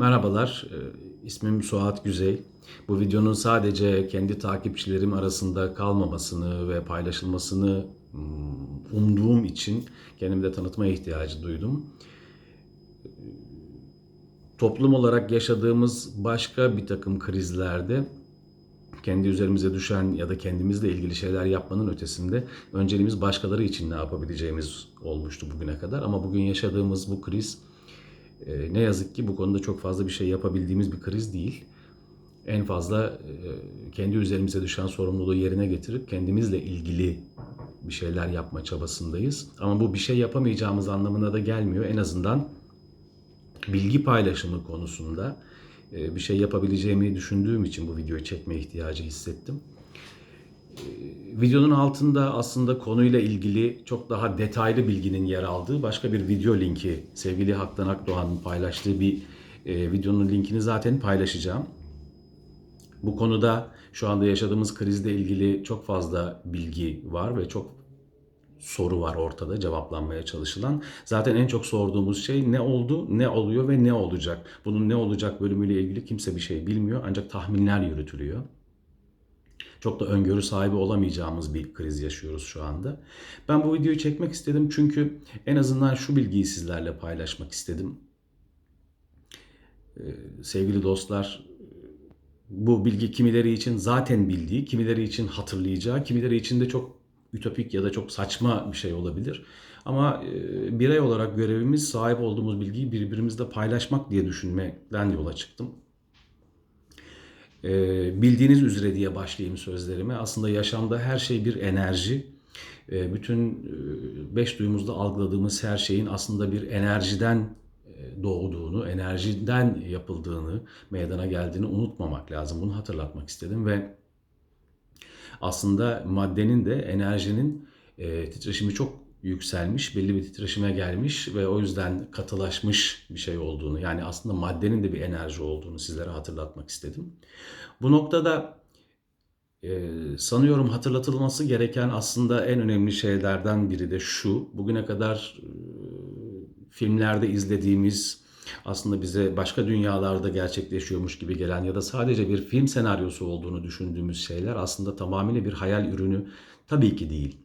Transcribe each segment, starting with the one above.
Merhabalar, e, ismim Suat Güzey. Bu videonun sadece kendi takipçilerim arasında kalmamasını ve paylaşılmasını mm, umduğum için kendimi de tanıtmaya ihtiyacı duydum. Toplum olarak yaşadığımız başka bir takım krizlerde kendi üzerimize düşen ya da kendimizle ilgili şeyler yapmanın ötesinde önceliğimiz başkaları için ne yapabileceğimiz olmuştu bugüne kadar. Ama bugün yaşadığımız bu kriz e, ne yazık ki bu konuda çok fazla bir şey yapabildiğimiz bir kriz değil. En fazla e, kendi üzerimize düşen sorumluluğu yerine getirip kendimizle ilgili bir şeyler yapma çabasındayız. Ama bu bir şey yapamayacağımız anlamına da gelmiyor. En azından bilgi paylaşımı konusunda e, bir şey yapabileceğimi düşündüğüm için bu videoyu çekme ihtiyacı hissettim. Videonun altında aslında konuyla ilgili çok daha detaylı bilginin yer aldığı başka bir video linki sevgili Haktan Akdoğan'ın paylaştığı bir e, videonun linkini zaten paylaşacağım. Bu konuda şu anda yaşadığımız krizle ilgili çok fazla bilgi var ve çok soru var ortada cevaplanmaya çalışılan. Zaten en çok sorduğumuz şey ne oldu, ne oluyor ve ne olacak? Bunun ne olacak bölümüyle ilgili kimse bir şey bilmiyor ancak tahminler yürütülüyor. Çok da öngörü sahibi olamayacağımız bir kriz yaşıyoruz şu anda. Ben bu videoyu çekmek istedim çünkü en azından şu bilgiyi sizlerle paylaşmak istedim. Ee, sevgili dostlar, bu bilgi kimileri için zaten bildiği, kimileri için hatırlayacağı, kimileri için de çok ütopik ya da çok saçma bir şey olabilir. Ama e, birey olarak görevimiz sahip olduğumuz bilgiyi birbirimizle paylaşmak diye düşünmekten yola çıktım. E, bildiğiniz üzere diye başlayayım sözlerime. Aslında yaşamda her şey bir enerji. E, bütün e, beş duyumuzda algıladığımız her şeyin aslında bir enerjiden e, doğduğunu, enerjiden yapıldığını, meydana geldiğini unutmamak lazım. Bunu hatırlatmak istedim ve aslında maddenin de enerjinin e, titreşimi çok yükselmiş, belli bir titreşime gelmiş ve o yüzden katılaşmış bir şey olduğunu, yani aslında maddenin de bir enerji olduğunu sizlere hatırlatmak istedim. Bu noktada e, sanıyorum hatırlatılması gereken aslında en önemli şeylerden biri de şu, bugüne kadar e, filmlerde izlediğimiz aslında bize başka dünyalarda gerçekleşiyormuş gibi gelen ya da sadece bir film senaryosu olduğunu düşündüğümüz şeyler aslında tamamıyla bir hayal ürünü tabii ki değil.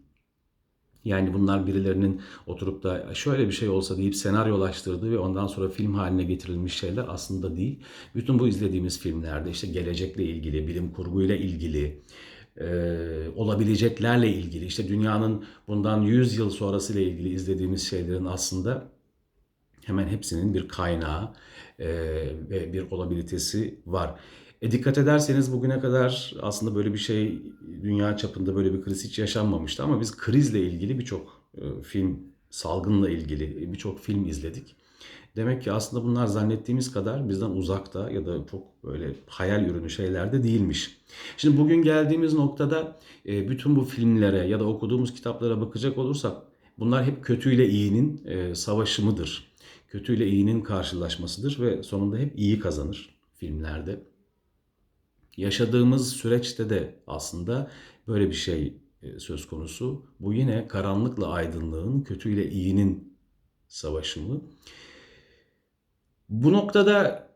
Yani bunlar birilerinin oturup da şöyle bir şey olsa deyip senaryolaştırdığı ve ondan sonra film haline getirilmiş şeyler aslında değil. Bütün bu izlediğimiz filmlerde işte gelecekle ilgili, bilim kurguyla ilgili, e, olabileceklerle ilgili, işte dünyanın bundan 100 yıl sonrasıyla ilgili izlediğimiz şeylerin aslında hemen hepsinin bir kaynağı e, ve bir olabilitesi var. E dikkat ederseniz bugüne kadar aslında böyle bir şey dünya çapında böyle bir kriz hiç yaşanmamıştı ama biz krizle ilgili birçok e, film, salgınla ilgili birçok film izledik. Demek ki aslında bunlar zannettiğimiz kadar bizden uzakta ya da çok böyle hayal ürünü şeyler de değilmiş. Şimdi bugün geldiğimiz noktada e, bütün bu filmlere ya da okuduğumuz kitaplara bakacak olursak bunlar hep kötüyle iyinin e, savaşımıdır. Kötüyle iyinin karşılaşmasıdır ve sonunda hep iyi kazanır filmlerde. Yaşadığımız süreçte de aslında böyle bir şey e, söz konusu. Bu yine karanlıkla aydınlığın, kötüyle iyinin savaşımı. Bu noktada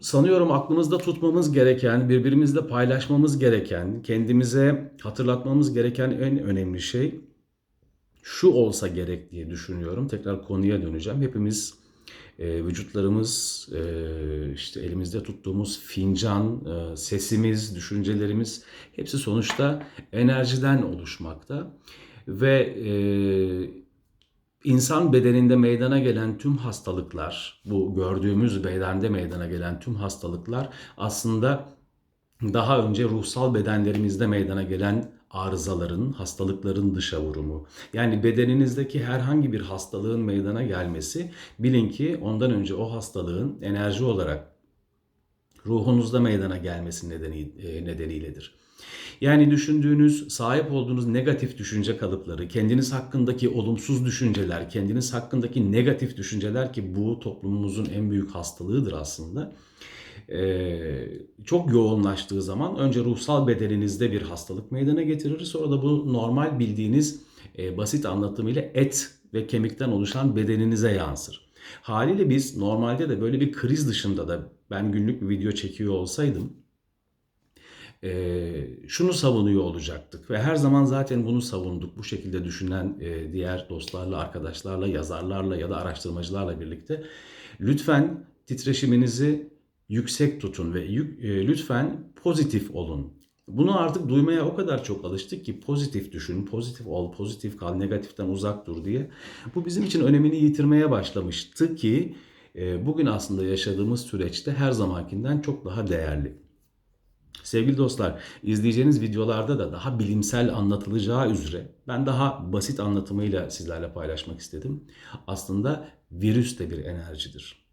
sanıyorum aklımızda tutmamız gereken, birbirimizle paylaşmamız gereken, kendimize hatırlatmamız gereken en önemli şey şu olsa gerek diye düşünüyorum. Tekrar konuya döneceğim. Hepimiz e, vücutlarımız, e, işte elimizde tuttuğumuz fincan, e, sesimiz, düşüncelerimiz hepsi sonuçta enerjiden oluşmakta. Ve e, insan bedeninde meydana gelen tüm hastalıklar, bu gördüğümüz bedende meydana gelen tüm hastalıklar aslında daha önce ruhsal bedenlerimizde meydana gelen arızaların, hastalıkların dışa vurumu. Yani bedeninizdeki herhangi bir hastalığın meydana gelmesi bilin ki ondan önce o hastalığın enerji olarak ruhunuzda meydana gelmesi nedeni, e, nedeniyledir. Yani düşündüğünüz, sahip olduğunuz negatif düşünce kalıpları, kendiniz hakkındaki olumsuz düşünceler, kendiniz hakkındaki negatif düşünceler ki bu toplumumuzun en büyük hastalığıdır aslında ee, çok yoğunlaştığı zaman önce ruhsal bedeninizde bir hastalık meydana getirir. Sonra da bu normal bildiğiniz e, basit anlatımıyla et ve kemikten oluşan bedeninize yansır. Haliyle biz normalde de böyle bir kriz dışında da ben günlük bir video çekiyor olsaydım e, şunu savunuyor olacaktık ve her zaman zaten bunu savunduk. Bu şekilde düşünen e, diğer dostlarla, arkadaşlarla, yazarlarla ya da araştırmacılarla birlikte lütfen titreşiminizi yüksek tutun ve yük- e, lütfen pozitif olun. Bunu artık duymaya o kadar çok alıştık ki pozitif düşün, pozitif ol, pozitif kal, negatiften uzak dur diye. Bu bizim için önemini yitirmeye başlamıştı ki e, bugün aslında yaşadığımız süreçte her zamankinden çok daha değerli. Sevgili dostlar, izleyeceğiniz videolarda da daha bilimsel anlatılacağı üzere ben daha basit anlatımıyla sizlerle paylaşmak istedim. Aslında virüs de bir enerjidir.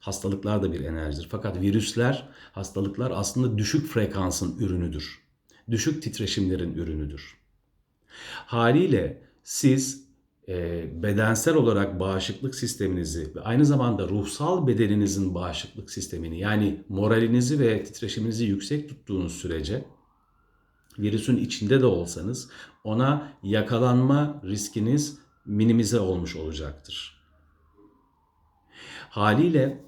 Hastalıklar da bir enerjidir. Fakat virüsler, hastalıklar aslında düşük frekansın ürünüdür. Düşük titreşimlerin ürünüdür. Haliyle siz bedensel olarak bağışıklık sisteminizi ve aynı zamanda ruhsal bedeninizin bağışıklık sistemini yani moralinizi ve titreşiminizi yüksek tuttuğunuz sürece virüsün içinde de olsanız ona yakalanma riskiniz minimize olmuş olacaktır. Haliyle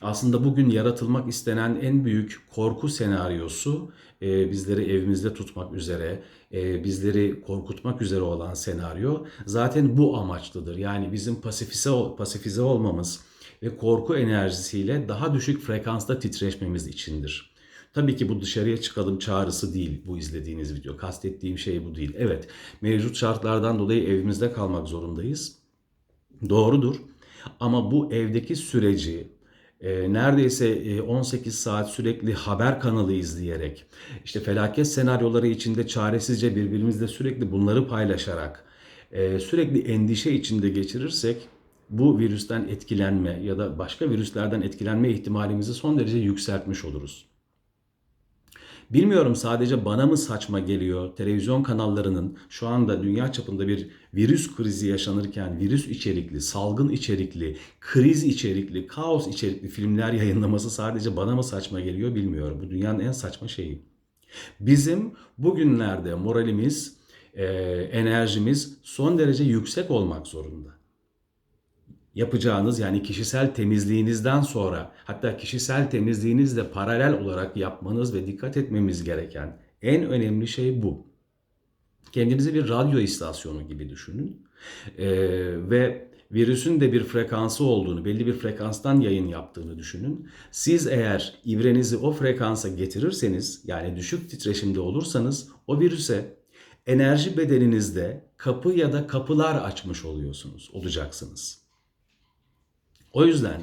aslında bugün yaratılmak istenen en büyük korku senaryosu e, bizleri evimizde tutmak üzere, e, bizleri korkutmak üzere olan senaryo zaten bu amaçlıdır. Yani bizim pasifize, pasifize olmamız ve korku enerjisiyle daha düşük frekansta titreşmemiz içindir. Tabii ki bu dışarıya çıkalım çağrısı değil bu izlediğiniz video. Kastettiğim şey bu değil. Evet mevcut şartlardan dolayı evimizde kalmak zorundayız. Doğrudur. Ama bu evdeki süreci e, neredeyse e, 18 saat sürekli haber kanalı izleyerek, işte felaket senaryoları içinde çaresizce birbirimizle sürekli bunları paylaşarak, e, sürekli endişe içinde geçirirsek bu virüsten etkilenme ya da başka virüslerden etkilenme ihtimalimizi son derece yükseltmiş oluruz. Bilmiyorum sadece bana mı saçma geliyor televizyon kanallarının şu anda dünya çapında bir virüs krizi yaşanırken virüs içerikli, salgın içerikli, kriz içerikli, kaos içerikli filmler yayınlaması sadece bana mı saçma geliyor bilmiyorum. Bu dünyanın en saçma şeyi. Bizim bugünlerde moralimiz, enerjimiz son derece yüksek olmak zorunda yapacağınız yani kişisel temizliğinizden sonra hatta kişisel temizliğinizle paralel olarak yapmanız ve dikkat etmemiz gereken en önemli şey bu. Kendinizi bir radyo istasyonu gibi düşünün ee, ve virüsün de bir frekansı olduğunu, belli bir frekanstan yayın yaptığını düşünün. Siz eğer ibrenizi o frekansa getirirseniz, yani düşük titreşimde olursanız o virüse enerji bedeninizde kapı ya da kapılar açmış oluyorsunuz, olacaksınız. O yüzden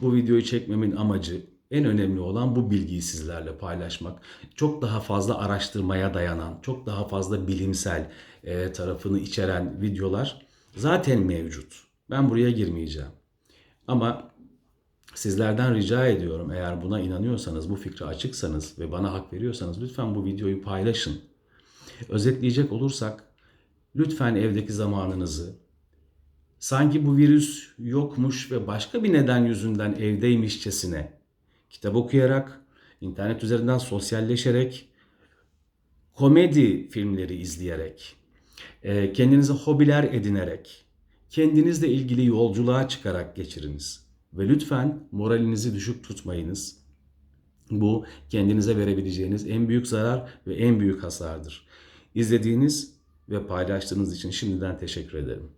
bu videoyu çekmemin amacı en önemli olan bu bilgiyi sizlerle paylaşmak. Çok daha fazla araştırmaya dayanan, çok daha fazla bilimsel e, tarafını içeren videolar zaten mevcut. Ben buraya girmeyeceğim. Ama sizlerden rica ediyorum eğer buna inanıyorsanız, bu fikre açıksanız ve bana hak veriyorsanız lütfen bu videoyu paylaşın. Özetleyecek olursak lütfen evdeki zamanınızı sanki bu virüs yokmuş ve başka bir neden yüzünden evdeymişçesine kitap okuyarak, internet üzerinden sosyalleşerek, komedi filmleri izleyerek, e, kendinize hobiler edinerek, kendinizle ilgili yolculuğa çıkarak geçiriniz. Ve lütfen moralinizi düşük tutmayınız. Bu kendinize verebileceğiniz en büyük zarar ve en büyük hasardır. İzlediğiniz ve paylaştığınız için şimdiden teşekkür ederim.